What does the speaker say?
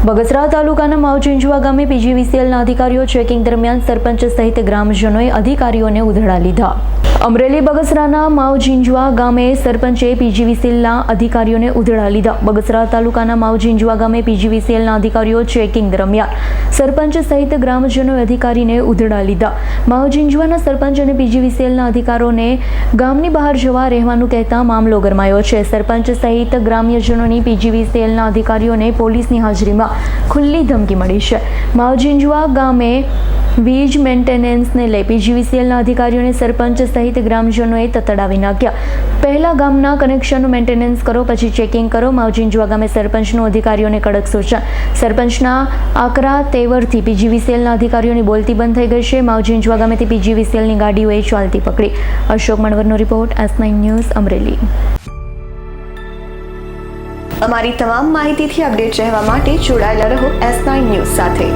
બગસરા તાલુકાના માવચિંચવા ગામે પીજીવીસીએલના અધિકારીઓ ચેકિંગ દરમિયાન સરપંચ સહિત ગ્રામજનોએ અધિકારીઓને ઉધડા લીધા. અમરેલી બગસરાના માવજિંજવા ગામે સરપંચે પીજીવીસીએલના અધિકારીઓને ઉધડા લીધા. બગસરા તાલુકાના માવજિંજવા ગામે પીજીવીસીએલના અધિકારીઓ ચેકિંગ દરમિયાન સરપંચ સહિત ગ્રામજનોએ અધિકારીને ઉધડા લીધા. માવજિંજવાના સરપંચ અને પીજીવીસીએલના અધિકારોને ગામની બહાર જવા રહેવાનું કહેતા મામલો ગરમાયો છે. સરપંચ સહિત ગ્રામ્યજનોની પીજીવીસીએલના અધિકારીઓને પોલીસની હાજરીમાં ખુલ્લી ધમકી મળી છે. માવજિંજવા ગામે વીજ મેન્ટેનન્સને લઈ પીજીવીસીએલના અધિકારીઓને સરપંચ સહિત ગ્રામજનોએ તતડાવી નાખ્યા. પહેલા ગામના કનેક્શનનું મેન્ટેનન્સ કરો, પછી ચેકિંગ કરો. માવજીંજવા ગામે સરપંચનું અધિકારીઓને કડક સૂચન. સરપંચના આકરા તેવરથી પીજીવીસીએલના અધિકારીઓની બોલતી બંધ થઈ ગઈ છે. માવજીંજવા ગામેથી પીજીવીસીએલની ગાડીઓએ ચાલતી પકડી. Ashok મણવરનો report, S nine news, Amreli. અમારી તમામ માહિતીથી અપડેટ રહેવા માટે જોડાયેલા રહો એસ નાઇન ન્યૂઝ સાથે.